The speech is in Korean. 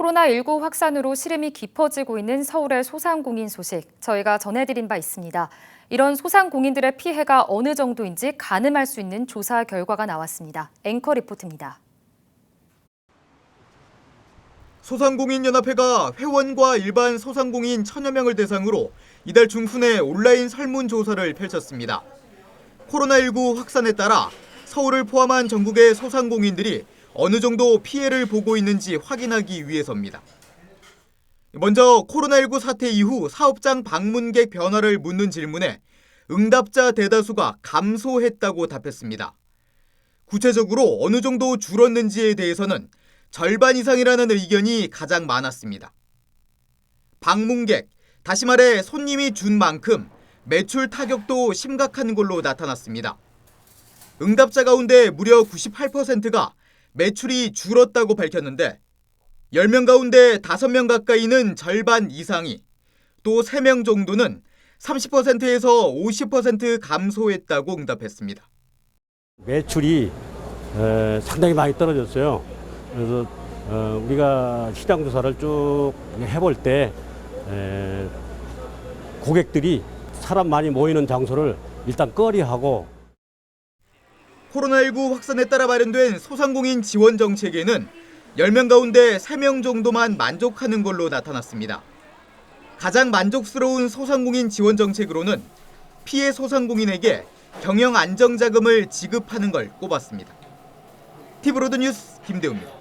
코로나19 확산으로 시름이 깊어지고 있는 서울의 소상공인 소식 저희가 전해드린 바 있습니다. 이런 소상공인들의 피해가 어느 정도인지 가늠할 수 있는 조사 결과가 나왔습니다. 앵커 리포트입니다. 소상공인연합회가 회원과 일반 소상공인 천여 명을 대상으로 이달 중순에 온라인 설문조사를 펼쳤습니다. 코로나19 확산에 따라 서울을 포함한 전국의 소상공인들이 어느 정도 피해를 보고 있는지 확인하기 위해서입니다. 먼저 코로나19 사태 이후 사업장 방문객 변화를 묻는 질문에 응답자 대다수가 감소했다고 답했습니다. 구체적으로 어느 정도 줄었는지에 대해서는 절반 이상이라는 의견이 가장 많았습니다. 방문객, 다시 말해 손님이 준 만큼 매출 타격도 심각한 걸로 나타났습니다. 응답자 가운데 무려 98%가 매출이 줄었다고 밝혔는데 10명 가운데 5명 가까이는 절반 이상이 또 3명 정도는 30%에서 50% 감소했다고 응답했습니다. 매출이 에, 상당히 많이 떨어졌어요. 그래서 어, 우리가 시장 조사를 쭉 해볼 때 에, 고객들이 사람 많이 모이는 장소를 일단 꺼리하고 코로나19 확산에 따라 마련된 소상공인 지원 정책에는 10명 가운데 3명 정도만 만족하는 걸로 나타났습니다. 가장 만족스러운 소상공인 지원 정책으로는 피해 소상공인에게 경영 안정자금을 지급하는 걸 꼽았습니다. 티브로드 뉴스 김대우입니다.